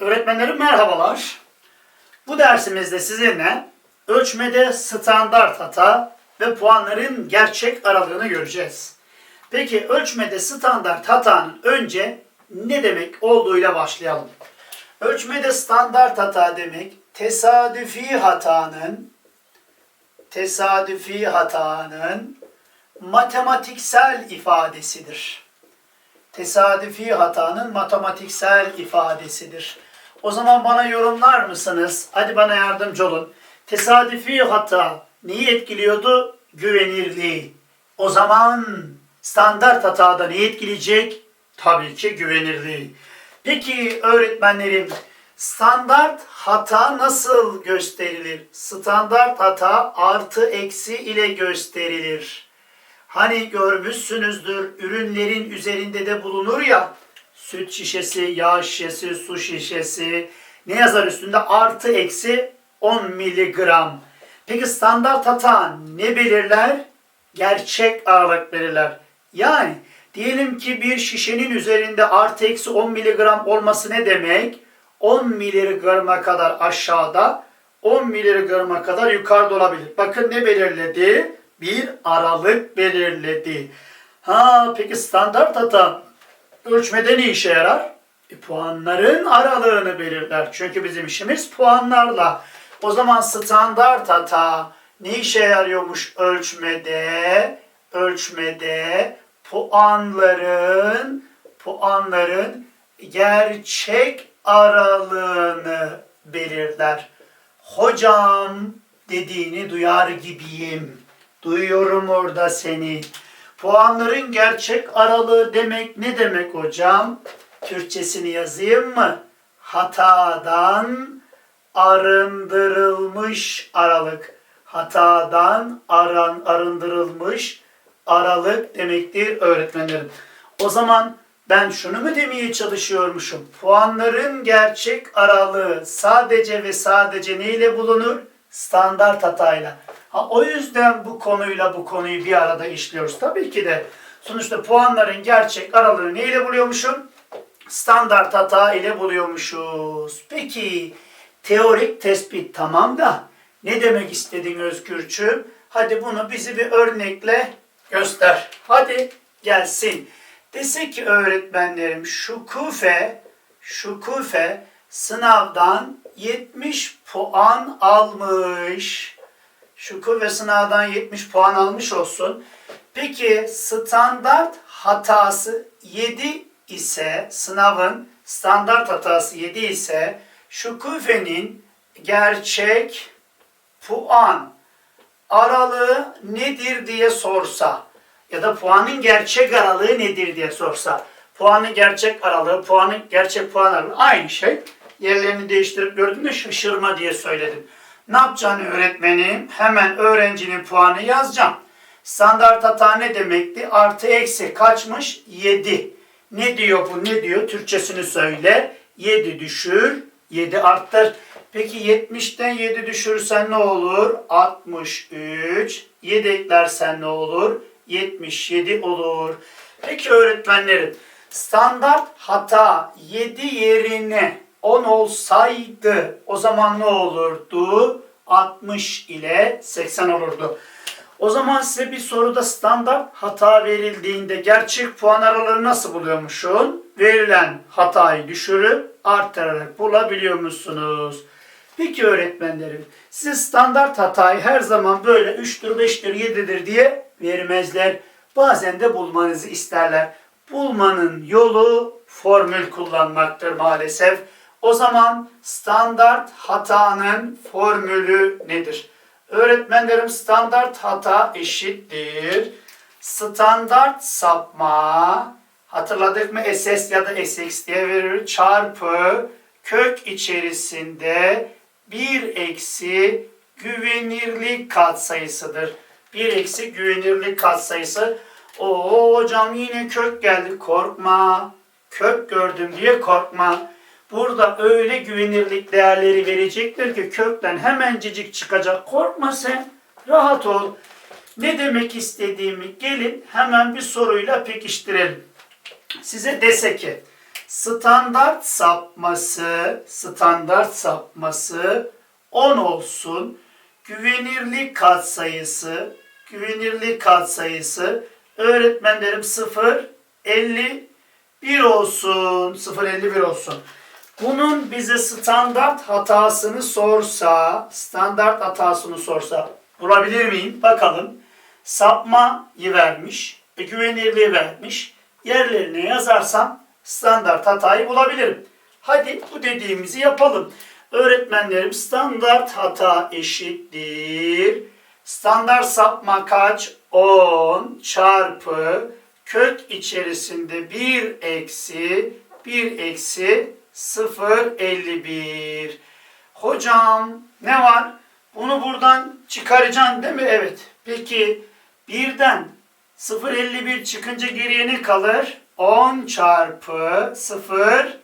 Öğretmenlerim merhabalar. Bu dersimizde sizinle ölçmede standart hata ve puanların gerçek aralığını göreceğiz. Peki ölçmede standart hatanın önce ne demek olduğuyla başlayalım. Ölçmede standart hata demek tesadüfi hatanın tesadüfi hatanın matematiksel ifadesidir tesadüfi hatanın matematiksel ifadesidir. O zaman bana yorumlar mısınız? Hadi bana yardımcı olun. Tesadüfi hata neyi etkiliyordu? Güvenirliği. O zaman standart hatada neyi etkileyecek? Tabii ki güvenirliği. Peki öğretmenlerim standart hata nasıl gösterilir? Standart hata artı eksi ile gösterilir. Hani görmüşsünüzdür ürünlerin üzerinde de bulunur ya süt şişesi, yağ şişesi, su şişesi ne yazar üstünde artı eksi 10 miligram. Peki standart hata ne belirler? Gerçek ağırlık belirler. Yani diyelim ki bir şişenin üzerinde artı eksi 10 miligram olması ne demek? 10 miligrama kadar aşağıda 10 miligrama kadar yukarıda olabilir. Bakın ne belirledi? Bir aralık belirledi. Ha peki standart hata ölçmede ne işe yarar? E, puanların aralığını belirler. Çünkü bizim işimiz puanlarla. O zaman standart hata ne işe yarıyormuş ölçmede? Ölçmede puanların puanların gerçek aralığını belirler. Hocam dediğini duyar gibiyim. Duyuyorum orada seni. Puanların gerçek aralığı demek ne demek hocam? Türkçesini yazayım mı? Hatadan arındırılmış aralık. Hatadan aran, arındırılmış aralık demektir öğretmenlerim. O zaman ben şunu mu demeye çalışıyormuşum? Puanların gerçek aralığı sadece ve sadece neyle bulunur? Standart hatayla. Ha, o yüzden bu konuyla bu konuyu bir arada işliyoruz. Tabii ki de sonuçta puanların gerçek aralığını neyle buluyormuşum? Standart hata ile buluyormuşuz. Peki teorik tespit tamam da ne demek istedin Özgürçüm? Hadi bunu bizi bir örnekle göster. Hadi gelsin. Dese ki öğretmenlerim Şukufe, Şukufe sınavdan 70 puan almış. Şukufe sınavdan 70 puan almış olsun. Peki standart hatası 7 ise sınavın standart hatası 7 ise Şukufe'nin gerçek puan aralığı nedir diye sorsa ya da puanın gerçek aralığı nedir diye sorsa puanın gerçek aralığı, puanın gerçek puan aralığı aynı şey. Yerlerini değiştirip gördüğümde şaşırma diye söyledim. Ne yapacaksın öğretmenim? Hemen öğrencinin puanı yazacağım. Standart hata ne demekti? Artı eksi kaçmış? 7. Ne diyor bu? Ne diyor? Türkçesini söyle. 7 düşür, 7 arttır. Peki 70'ten 7 düşürürsen ne olur? 63. 7 eklersen ne olur? 77 olur. Peki öğretmenlerim, standart hata 7 yerine 10 olsaydı o zaman ne olurdu? 60 ile 80 olurdu. O zaman size bir soruda standart hata verildiğinde gerçek puan aralığı nasıl buluyormuşsun? Verilen hatayı düşürüp arttırarak bulabiliyor musunuz? Peki öğretmenlerim, size standart hatayı her zaman böyle 3'tür, 5'tir, 7'dir diye vermezler. Bazen de bulmanızı isterler. Bulmanın yolu formül kullanmaktır maalesef. O zaman standart hatanın formülü nedir? Öğretmenlerim standart hata eşittir. Standart sapma hatırladık mı SS ya da SX diye verir çarpı kök içerisinde 1 eksi güvenirlik katsayısıdır. 1 eksi güvenirlik katsayısı. O hocam yine kök geldi korkma. Kök gördüm diye korkma. Burada öyle güvenirlik değerleri verecektir ki kökten hemencecik çıkacak. Korkma sen. Rahat ol. Ne demek istediğimi gelin hemen bir soruyla pekiştirelim. Size dese ki Standart sapması, standart sapması 10 olsun. Güvenirlik katsayısı, güvenirlik katsayısı öğretmenlerim 0, 51 olsun. 0, 51 olsun. Bunun bize standart hatasını sorsa, standart hatasını sorsa bulabilir miyim? Bakalım. Sapmayı vermiş, güvenirliği vermiş. Yerlerine yazarsam standart hatayı bulabilirim. Hadi bu dediğimizi yapalım. Öğretmenlerim standart hata eşittir. Standart sapma kaç? 10 çarpı kök içerisinde 1 eksi 1 eksi 0,51. Hocam ne var? Bunu buradan çıkaracaksın değil mi? Evet. Peki birden 0,51 çıkınca geriye ne kalır? 10 çarpı 0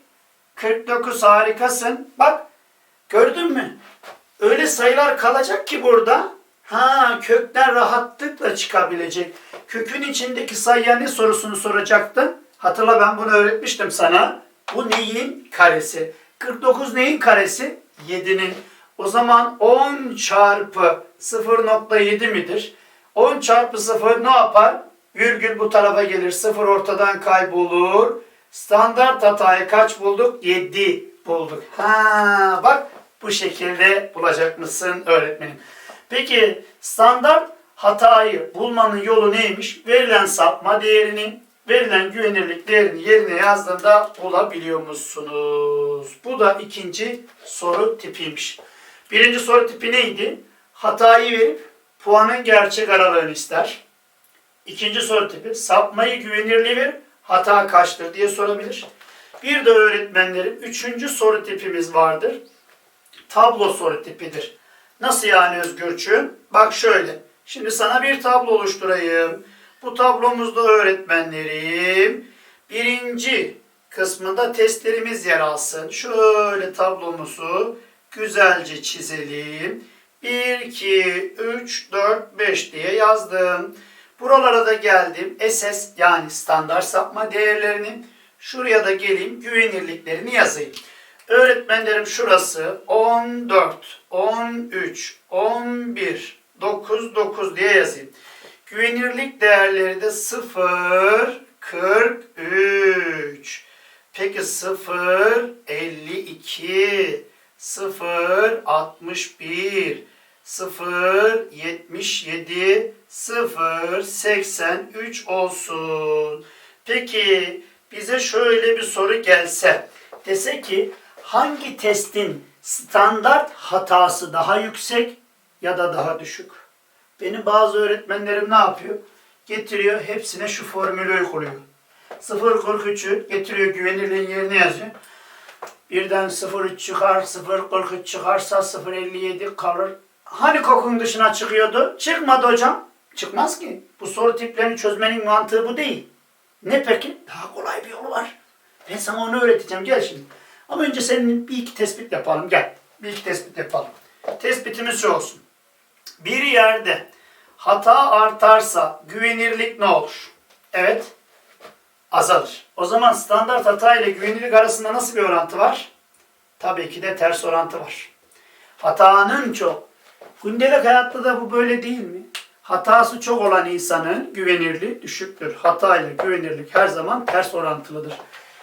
49 harikasın. Bak gördün mü? Öyle sayılar kalacak ki burada. Ha kökten rahatlıkla çıkabilecek. Kökün içindeki sayıya ne sorusunu soracaktın? Hatırla ben bunu öğretmiştim sana. Bu neyin karesi? 49 neyin karesi? 7'nin. O zaman 10 çarpı 0.7 midir? 10 çarpı 0 ne yapar? Virgül bu tarafa gelir. 0 ortadan kaybolur. Standart hatayı kaç bulduk? 7 bulduk. Ha bak bu şekilde bulacak mısın öğretmenim? Peki standart hatayı bulmanın yolu neymiş? Verilen sapma değerini, verilen güvenirlik değerini yerine yazdığında bulabiliyor musunuz? Bu da ikinci soru tipiymiş. Birinci soru tipi neydi? Hatayı verip puanın gerçek aralığını ister. İkinci soru tipi sapmayı güvenirliği verip hata kaçtır diye sorabilir. Bir de öğretmenlerim üçüncü soru tipimiz vardır. Tablo soru tipidir. Nasıl yani Özgürçüğüm? Bak şöyle. Şimdi sana bir tablo oluşturayım. Bu tablomuzda öğretmenlerim birinci kısmında testlerimiz yer alsın. Şöyle tablomuzu güzelce çizelim. 1, 2, 3, 4, 5 diye yazdım. Buralara da geldim. SS yani standart sapma değerlerini. Şuraya da geleyim güvenirliklerini yazayım. Öğretmenlerim şurası 14, 13, 11, 9, 9 diye yazayım. Güvenirlik değerleri de 0, 43. Peki 0, 52, 0, 61, 0, 77, 0, 83 olsun. Peki bize şöyle bir soru gelse. Dese ki hangi testin standart hatası daha yüksek ya da daha düşük? Benim bazı öğretmenlerim ne yapıyor? Getiriyor hepsine şu formülü uyguluyor. 0.43'ü getiriyor güvenirliğin yerine yazıyor. Birden 0.3 çıkar, 0.43 çıkarsa 0.57 kalır. Hani kokun dışına çıkıyordu? Çıkmadı hocam. Çıkmaz ki. Bu soru tiplerini çözmenin mantığı bu değil. Ne peki? Daha kolay bir yolu var. Ben sana onu öğreteceğim. Gel şimdi. Ama önce senin bir iki tespit yapalım. Gel. Bir iki tespit yapalım. Tespitimiz şu olsun. Bir yerde hata artarsa güvenirlik ne olur? Evet. Azalır. O zaman standart hata ile güvenirlik arasında nasıl bir orantı var? Tabii ki de ters orantı var. Hatanın çok. Gündelik hayatta da bu böyle değil mi? Hatası çok olan insanın güvenirliği düşüktür. Hata ile güvenirlik her zaman ters orantılıdır.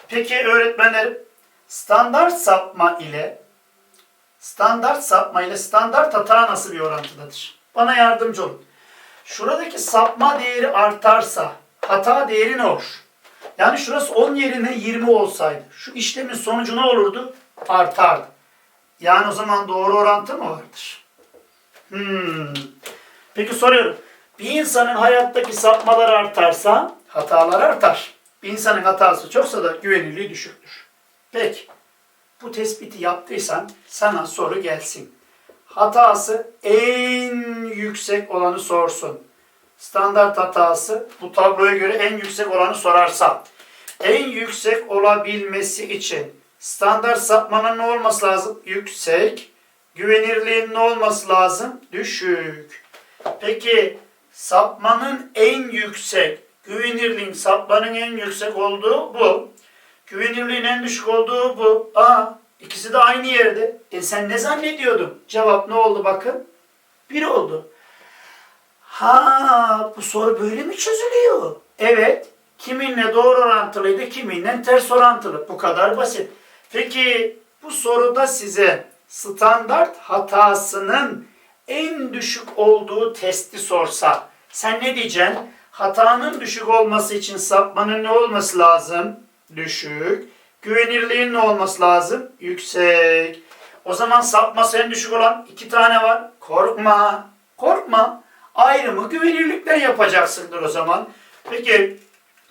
Peki öğretmenler standart sapma ile standart sapma ile standart hata nasıl bir orantıdadır? Bana yardımcı olun. Şuradaki sapma değeri artarsa hata değeri ne olur? Yani şurası 10 yerine 20 olsaydı şu işlemin sonucu ne olurdu? Artardı. Yani o zaman doğru orantı mı vardır? Hmm. Peki soruyorum. Bir insanın hayattaki sapmalar artarsa hatalar artar. Bir insanın hatası çoksa da güvenilirliği düşüktür. Peki. Bu tespiti yaptıysan sana soru gelsin. Hatası en yüksek olanı sorsun. Standart hatası bu tabloya göre en yüksek olanı sorarsa en yüksek olabilmesi için standart sapmanın ne olması lazım? Yüksek. Güvenirliğin ne olması lazım? Düşük. Peki sapmanın en yüksek, güvenirliğin sapmanın en yüksek olduğu bu. Güvenirliğin en düşük olduğu bu. Aa, ikisi de aynı yerde. E sen ne zannediyordun? Cevap ne oldu bakın? Bir oldu. Ha, bu soru böyle mi çözülüyor? Evet. Kiminle doğru orantılıydı, kiminle ters orantılı. Bu kadar basit. Peki bu soruda size standart hatasının en düşük olduğu testi sorsa sen ne diyeceksin? Hatanın düşük olması için sapmanın ne olması lazım? Düşük. Güvenirliğin ne olması lazım? Yüksek. O zaman sapması en düşük olan iki tane var. Korkma. Korkma. Ayrımı güvenirlikten yapacaksındır o zaman. Peki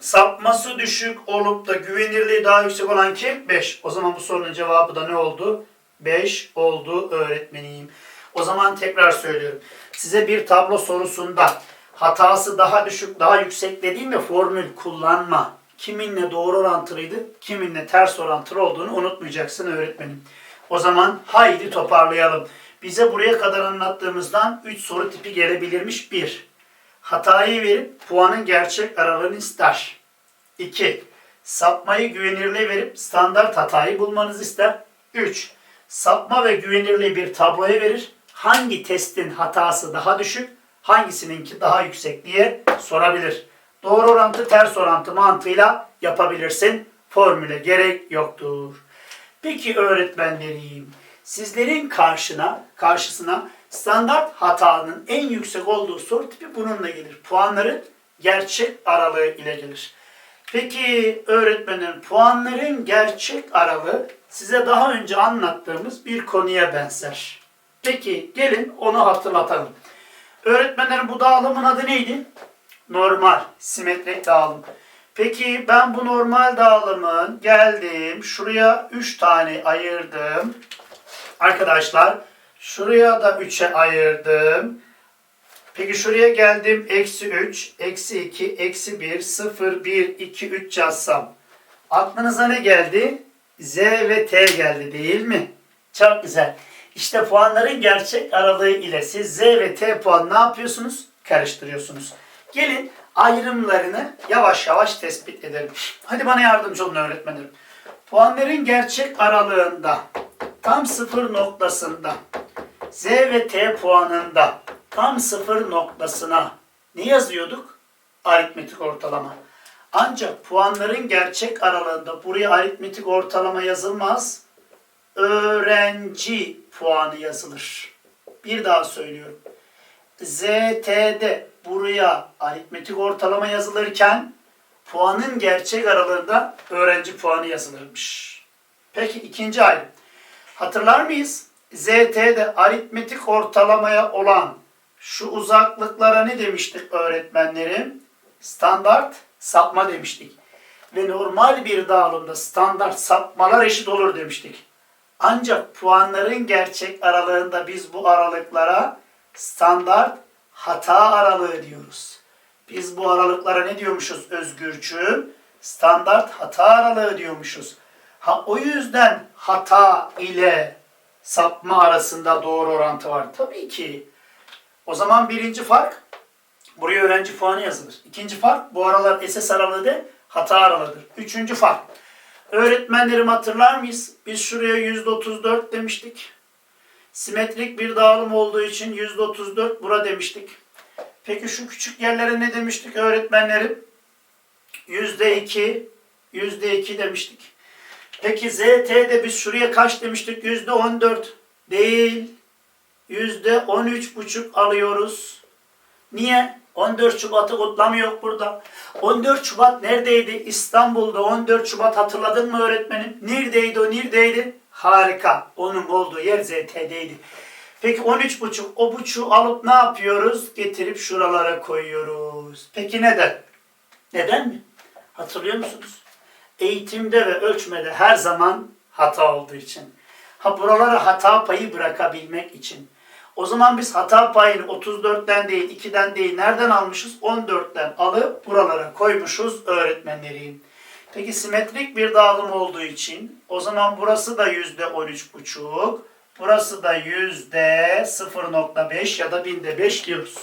sapması düşük olup da güvenirliği daha yüksek olan kim? 5. O zaman bu sorunun cevabı da ne oldu? 5 oldu öğretmenim. O zaman tekrar söylüyorum. Size bir tablo sorusunda hatası daha düşük, daha yüksek dediğimde formül kullanma. Kiminle doğru orantılıydı, kiminle ters orantılı olduğunu unutmayacaksın öğretmenim. O zaman haydi toparlayalım. Bize buraya kadar anlattığımızdan 3 soru tipi gelebilirmiş. 1. Hatayı verip puanın gerçek aralığını ister. 2. Sapmayı güvenirliğe verip standart hatayı bulmanızı ister. 3. Sapma ve güvenirliği bir tabloya verir. Hangi testin hatası daha düşük, hangisininki daha yüksek diye sorabilir. Doğru orantı ters orantı mantığıyla yapabilirsin. Formüle gerek yoktur. Peki öğretmenlerim, sizlerin karşına, karşısına standart hatanın en yüksek olduğu soru tipi bununla gelir. Puanların gerçek aralığı ile gelir. Peki öğretmenin puanların gerçek aralığı size daha önce anlattığımız bir konuya benzer. Peki gelin onu hatırlatalım. Öğretmenlerin bu dağılımın adı neydi? Normal, simetrik dağılım. Peki ben bu normal dağılımın geldim şuraya 3 tane ayırdım. Arkadaşlar şuraya da 3'e ayırdım. Peki şuraya geldim. Eksi 3, eksi 2, eksi 1, 0, 1, 2, 3 yazsam. Aklınıza ne geldi? Z ve T geldi değil mi? Çok güzel. İşte puanların gerçek aralığı ile siz Z ve T puan ne yapıyorsunuz? Karıştırıyorsunuz. Gelin ayrımlarını yavaş yavaş tespit edelim. Hadi bana yardımcı olun öğretmenim. Puanların gerçek aralığında tam sıfır noktasında Z ve T puanında tam sıfır noktasına ne yazıyorduk? Aritmetik ortalama. Ancak puanların gerçek aralığında buraya aritmetik ortalama yazılmaz. Öğrenci puanı yazılır. Bir daha söylüyorum. ZT'de buraya aritmetik ortalama yazılırken puanın gerçek aralığında öğrenci puanı yazılırmış. Peki ikinci ayrım. Hatırlar mıyız? ZT'de aritmetik ortalamaya olan şu uzaklıklara ne demiştik öğretmenlerim? Standart sapma demiştik. Ve normal bir dağılımda standart sapmalar eşit olur demiştik. Ancak puanların gerçek aralığında biz bu aralıklara standart hata aralığı diyoruz. Biz bu aralıklara ne diyormuşuz Özgürcüğüm? Standart hata aralığı diyormuşuz. Ha o yüzden hata ile sapma arasında doğru orantı var. Tabii ki. O zaman birinci fark buraya öğrenci puanı yazılır. İkinci fark bu aralar SS aralığı de hata aralığıdır. Üçüncü fark. Öğretmenlerim hatırlar mıyız? Biz şuraya %34 demiştik. Simetrik bir dağılım olduğu için %34 bura demiştik. Peki şu küçük yerlere ne demiştik öğretmenlerim? %2, %2 demiştik. Peki ZT'de biz şuraya kaç demiştik? %14 değil. %13,5 alıyoruz. Niye? 14 Şubat'ı kutlamıyor burada. 14 Şubat neredeydi? İstanbul'da 14 Şubat hatırladın mı öğretmenim? Neredeydi o? Neredeydi? Harika. Onun olduğu yer ZT'deydi. Peki 13,5 o buçuğu alıp ne yapıyoruz? Getirip şuralara koyuyoruz. Peki neden? Neden mi? Hatırlıyor musunuz? Eğitimde ve ölçmede her zaman hata olduğu için. Ha buralara hata payı bırakabilmek için. O zaman biz hata payını 34'ten değil, 2'den değil, nereden almışız? 14'ten alıp buralara koymuşuz öğretmenlerim. Peki simetrik bir dağılım olduğu için o zaman burası da yüzde 13,5, burası da yüzde 0,5 ya da binde 5 diyoruz.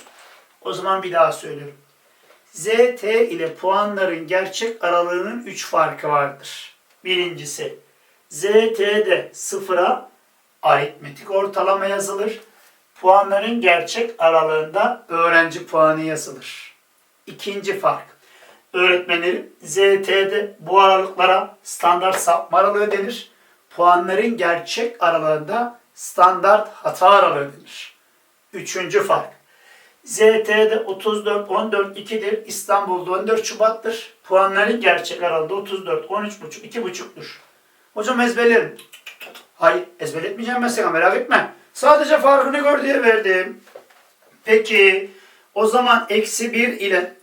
O zaman bir daha söylüyorum. ZT ile puanların gerçek aralığının 3 farkı vardır. Birincisi. ZT'de sıfıra aritmetik ortalama yazılır. Puanların gerçek aralığında öğrenci puanı yazılır. İkinci fark. Öğretmenlerim ZT'de bu aralıklara standart sapma aralığı denir. Puanların gerçek aralığında standart hata aralığı denir. Üçüncü fark. ZT'de 34, 14, 2'dir. İstanbul'da 14 Şubat'tır. Puanların gerçek aralığında 34, 13,5, 2,5'dur. Hocam ezberlerim. Hayır ezberletmeyeceğim ben sana merak etme. Sadece farkını gör diye verdim. Peki o zaman eksi 1 ile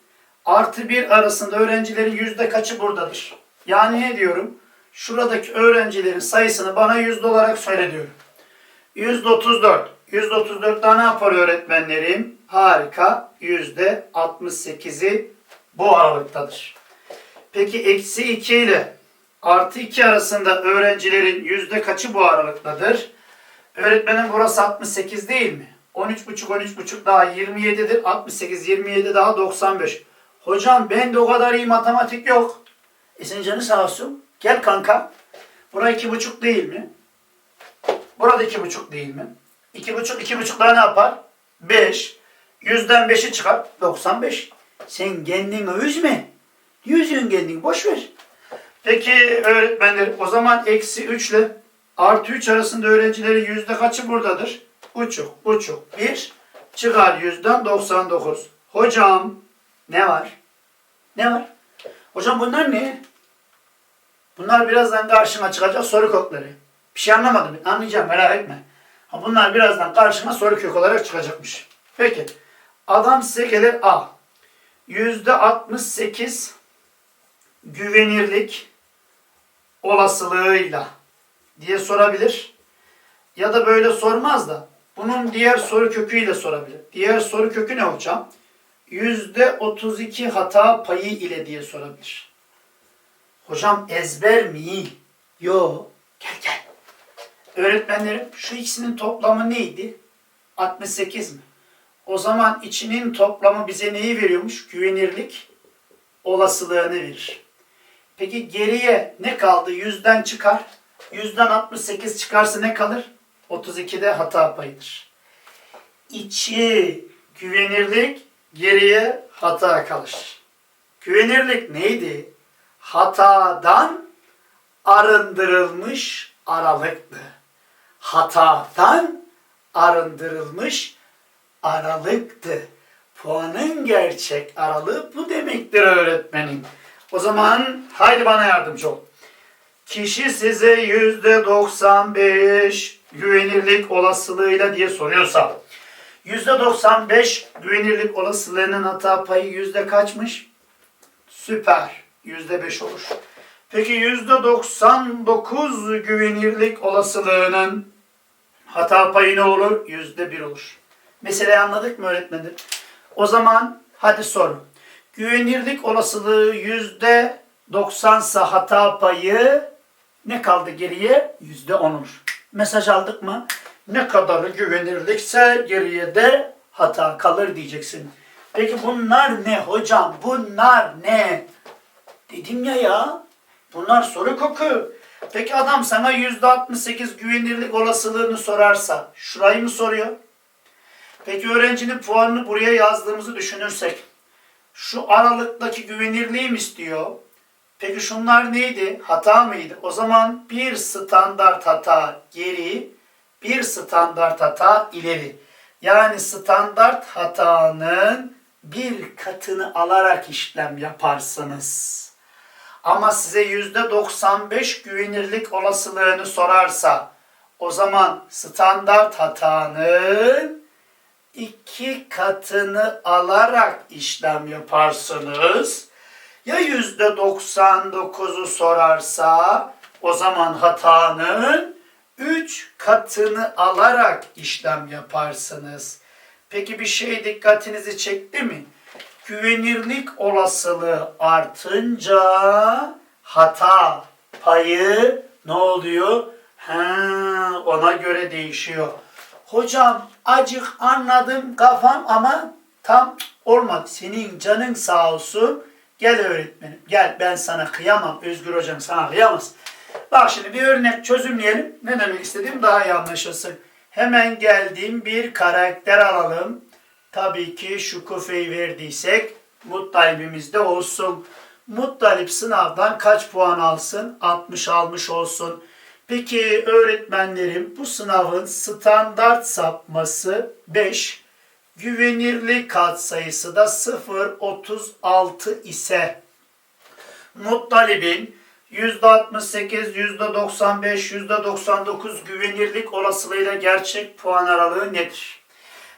artı 1 arasında öğrencilerin yüzde kaçı buradadır? Yani ne diyorum? Şuradaki öğrencilerin sayısını bana yüzde olarak söyle diyorum. Yüzde 34. Yüzde 34 daha ne yapar öğretmenlerim? Harika. Yüzde 68'i bu aralıktadır. Peki eksi 2 ile artı 2 arasında öğrencilerin yüzde kaçı bu aralıktadır? Öğretmenim burası 68 değil mi? 13,5 13,5 daha 27'dir. 68 27 daha 95. Hocam ben de o kadar iyi matematik yok. E senin canı sağ olsun. Gel kanka. Bura 2,5 değil mi? Burada 2,5 değil mi? 2,5 2,5 daha ne yapar? 5. Yüzden 5'i çıkar. 95. Sen kendini üzme. Yüzün kendini boş ver. Peki öğretmenler o zaman eksi 3 ile artı 3 arasında öğrencilerin yüzde kaçı buradadır? Buçuk, buçuk, bir çıkar yüzden 99. Hocam ne var? Ne var? Hocam bunlar ne? Bunlar birazdan karşına çıkacak soru kodları. Bir şey anlamadım. Anlayacağım merak etme. Bunlar birazdan karşına soru kök olarak çıkacakmış. Peki. Adam size gelir A. Yüzde 68 güvenirlik olasılığıyla diye sorabilir. Ya da böyle sormaz da bunun diğer soru köküyle sorabilir. Diğer soru kökü ne hocam? Yüzde 32 hata payı ile diye sorabilir. Hocam ezber mi? Yo. Gel gel. Öğretmenlerim şu ikisinin toplamı neydi? 68 mi? O zaman içinin toplamı bize neyi veriyormuş? Güvenirlik olasılığını verir. Peki geriye ne kaldı? Yüzden çıkar. Yüzden 68 çıkarsa ne kalır? 32'de hata payıdır. İçi güvenirlik, geriye hata kalır. Güvenirlik neydi? Hatadan arındırılmış aralıktı. Hatadan arındırılmış aralıktı. Puanın gerçek aralığı bu demektir öğretmenim. O zaman haydi bana yardımcı ol. Kişi size yüzde 95 güvenirlik olasılığıyla diye soruyorsa 95 güvenirlik olasılığının hata payı yüzde kaçmış? Süper. Yüzde 5 olur. Peki yüzde 99 güvenirlik olasılığının hata payı ne olur? Yüzde 1 olur. Meseleyi anladık mı öğretmenim? O zaman hadi sorun. Güvenirlik olasılığı yüzde 90 hata payı ne kaldı geriye? Yüzde 10 olur. Mesaj aldık mı? Ne kadarı güvenirlikse geriye de hata kalır diyeceksin. Peki bunlar ne hocam? Bunlar ne? Dedim ya ya. Bunlar soru koku. Peki adam sana yüzde 68 güvenirlik olasılığını sorarsa şurayı mı soruyor? Peki öğrencinin puanını buraya yazdığımızı düşünürsek şu aralıktaki güvenirliği mi istiyor? Peki şunlar neydi? Hata mıydı? O zaman bir standart hata geri, bir standart hata ileri. Yani standart hatanın bir katını alarak işlem yaparsınız. Ama size yüzde 95 güvenirlik olasılığını sorarsa o zaman standart hatanın iki katını alarak işlem yaparsınız. Ya yüzde 99'u sorarsa o zaman hatanın 3 katını alarak işlem yaparsınız. Peki bir şey dikkatinizi çekti mi? Güvenirlik olasılığı artınca hata payı ne oluyor? Ha, ona göre değişiyor. Hocam acık anladım kafam ama tam olmadı. Senin canın sağ olsun. Gel öğretmenim. Gel ben sana kıyamam. Özgür hocam sana kıyamaz. Bak şimdi bir örnek çözümleyelim. Ne demek istediğim daha iyi anlaşılsın. Hemen geldiğim bir karakter alalım. Tabii ki şu kufeyi verdiysek Muttalib'imiz de olsun. Muttalip sınavdan kaç puan alsın? 60 almış olsun. Peki öğretmenlerim bu sınavın standart sapması 5, güvenirlik katsayısı da 0.36 ise Muttalib'in %68, %95, %99 güvenirlik olasılığıyla gerçek puan aralığı nedir?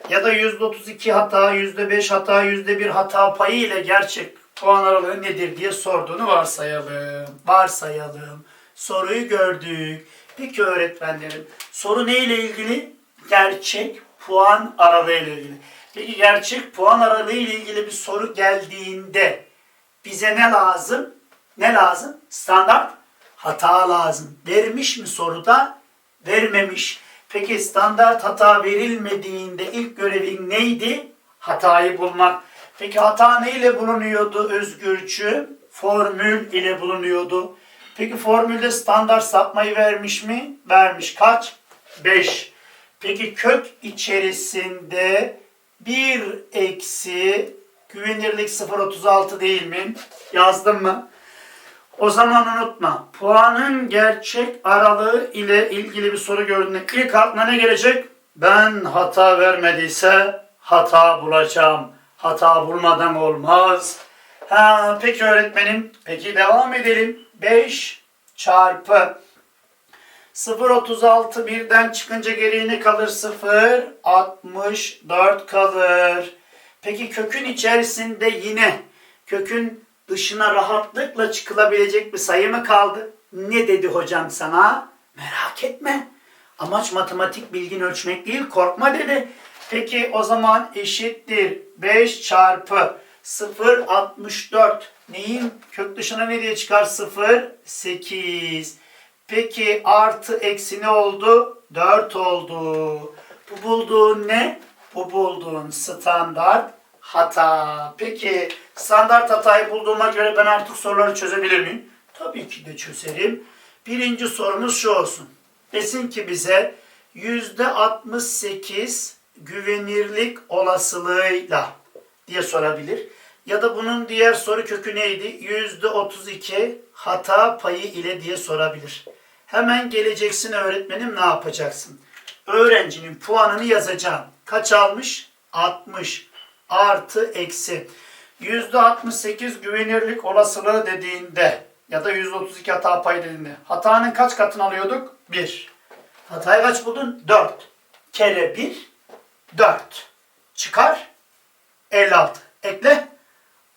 Ya da %32 hata, %5 hata, %1 hata payı ile gerçek puan aralığı nedir diye sorduğunu varsayalım. Varsayalım. Soruyu gördük. Peki öğretmenlerim, soru ne ile ilgili? Gerçek puan aralığı ile ilgili. Peki gerçek puan aralığı ile ilgili bir soru geldiğinde bize ne lazım? Ne lazım? Standart hata lazım. Vermiş mi soruda? Vermemiş. Peki standart hata verilmediğinde ilk görevin neydi? Hatayı bulmak. Peki hata ne ile bulunuyordu Özgürçü? Formül ile bulunuyordu. Peki formülde standart sapmayı vermiş mi? Vermiş. Kaç? 5. Peki kök içerisinde 1 eksi güvenirlik 0.36 değil mi? Yazdım mı? O zaman unutma. Puanın gerçek aralığı ile ilgili bir soru gördüğünde ilk aklına ne gelecek? Ben hata vermediyse hata bulacağım. Hata bulmadan olmaz. Ha, peki öğretmenim. Peki devam edelim. 5 çarpı 0.36 birden çıkınca geriye ne kalır? 0 64 kalır. Peki kökün içerisinde yine kökün dışına rahatlıkla çıkılabilecek bir sayı mı kaldı? Ne dedi hocam sana? Merak etme. Amaç matematik bilgin ölçmek değil, korkma dedi. Peki o zaman eşittir 5 çarpı 0 64. Neyin kök dışına ne diye çıkar? 0 8. Peki artı eksi ne oldu? 4 oldu. Bu bulduğun ne? Bu bulduğun standart hata. Peki standart hatayı bulduğuma göre ben artık soruları çözebilir miyim? Tabii ki de çözerim. Birinci sorumuz şu olsun. Desin ki bize %68 güvenirlik olasılığıyla diye sorabilir. Ya da bunun diğer soru kökü neydi? %32 hata payı ile diye sorabilir. Hemen geleceksin öğretmenim ne yapacaksın? Öğrencinin puanını yazacağım. Kaç almış? 60 artı eksi. %68 güvenirlik olasılığı dediğinde ya da %32 hata payı dediğinde hatanın kaç katını alıyorduk? 1. Hatayı kaç buldun? 4. Kere 1 4. Çıkar 56. Ekle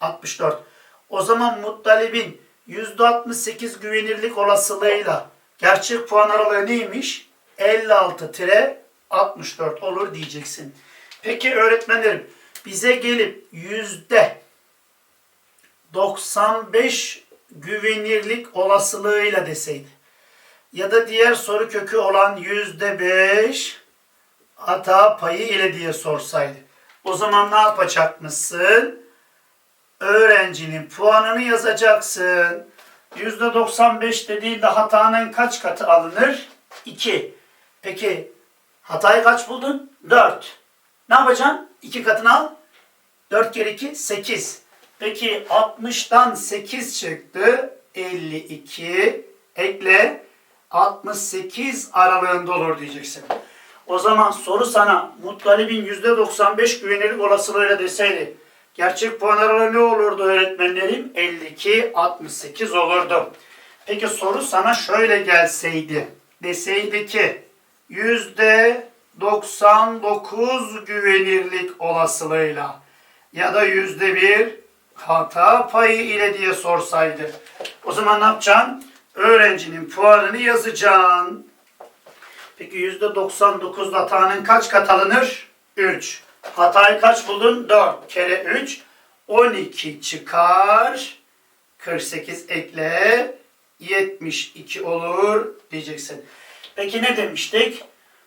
64. O zaman Muttalib'in %68 güvenirlik olasılığıyla gerçek puan aralığı neymiş? 56-64 olur diyeceksin. Peki öğretmenlerim bize gelip yüzde 95 güvenirlik olasılığıyla deseydi ya da diğer soru kökü olan yüzde 5 hata payı ile diye sorsaydı. O zaman ne yapacakmışsın? Öğrencinin puanını yazacaksın. %95 dediğinde hatanın kaç katı alınır? 2. Peki hatayı kaç buldun? 4. Ne yapacaksın? 2 katını al. 4 kere 2 8. Peki 60'tan 8 çıktı. 52. Ekle. 68 aralığında olur diyeceksin. O zaman soru sana Muttalib'in %95 güvenirlik olasılığıyla deseydi gerçek puan aralığı ne olurdu öğretmenlerim? 52, 68 olurdu. Peki soru sana şöyle gelseydi. Deseydi ki %99 güvenirlik olasılığıyla ya da %1 hata payı ile diye sorsaydı. O zaman ne yapacaksın? Öğrencinin puanını yazacaksın. Peki %99 hatanın kaç kat alınır? 3. Hatayı kaç buldun? 4 kere 3. 12 çıkar. 48 ekle. 72 olur diyeceksin. Peki ne demiştik?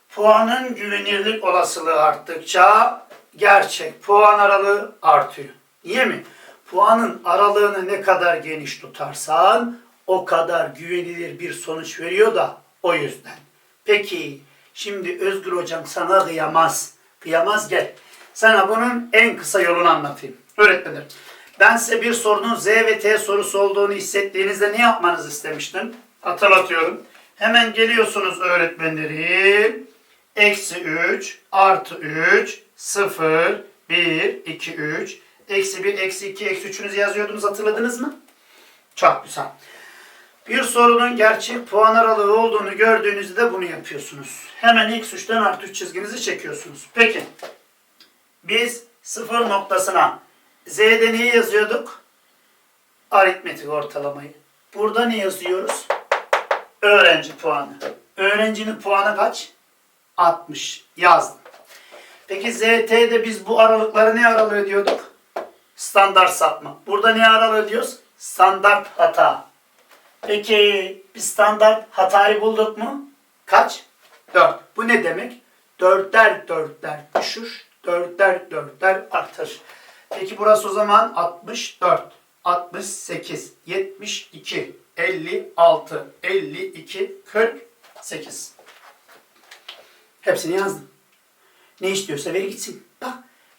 Puanın güvenirlik olasılığı arttıkça gerçek puan aralığı artıyor. Niye mi? Puanın aralığını ne kadar geniş tutarsan o kadar güvenilir bir sonuç veriyor da o yüzden. Peki şimdi Özgür hocam sana kıyamaz. Kıyamaz gel. Sana bunun en kısa yolunu anlatayım. Öğretmenim. Ben size bir sorunun Z ve T sorusu olduğunu hissettiğinizde ne yapmanızı istemiştim? Hatırlatıyorum. Hemen geliyorsunuz öğretmenlerim. Eksi 3 artı 3 0 1 2 3 eksi 1 eksi 2 eksi 3'ünüzü yazıyordunuz hatırladınız mı? Çok güzel. Bir sorunun gerçek puan aralığı olduğunu gördüğünüzde de bunu yapıyorsunuz. Hemen x 3'ten artı 3 çizginizi çekiyorsunuz. Peki. Biz sıfır noktasına z'de neyi yazıyorduk? Aritmetik ortalamayı. Burada ne yazıyoruz? Öğrenci puanı. Öğrencinin puanı kaç? 60. Yazdım. Peki ZT'de biz bu aralıkları ne aralığı diyorduk? Standart sapma. Burada ne aralığı diyoruz? Standart hata. Peki biz standart hatayı bulduk mu? Kaç? 4. Bu ne demek? Dörtler dörtler düşür, dörtler dörtler artır. Peki burası o zaman 64, 68, 72, 56, 52, 48. Hepsini yazdım. Ne istiyorsa ver gitsin.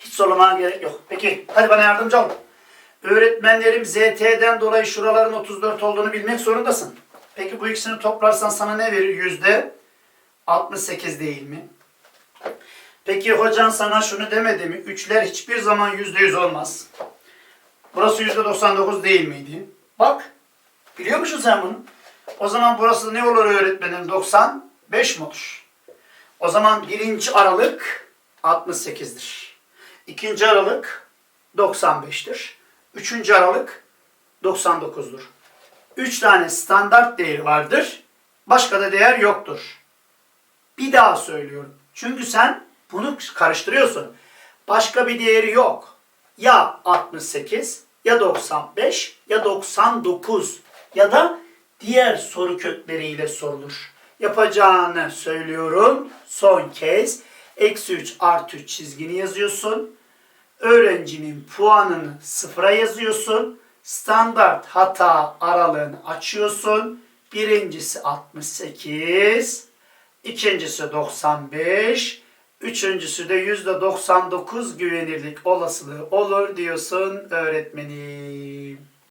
Hiç zorlamana gerek yok. Peki hadi bana yardımcı ol. Öğretmenlerim ZT'den dolayı şuraların 34 olduğunu bilmek zorundasın. Peki bu ikisini toplarsan sana ne verir? Yüzde 68 değil mi? Peki hocan sana şunu demedi mi? Üçler hiçbir zaman yüzde yüz olmaz. Burası yüzde 99 değil miydi? Bak. Biliyor musun sen bunu? O zaman burası ne olur öğretmenim? 95 mi olur? O zaman birinci aralık 68'dir. İkinci aralık 95'tir. Üçüncü aralık 99'dur. Üç tane standart değeri vardır. Başka da değer yoktur. Bir daha söylüyorum. Çünkü sen bunu karıştırıyorsun. Başka bir değeri yok. Ya 68 ya 95 ya 99 ya da diğer soru kökleriyle sorulur. Yapacağını söylüyorum. Son kez eksi 3 artı 3 çizgini yazıyorsun. Öğrencinin puanını sıfıra yazıyorsun. Standart hata aralığını açıyorsun. Birincisi 68, ikincisi 95, üçüncüsü de %99 güvenirlik olasılığı olur diyorsun öğretmenim.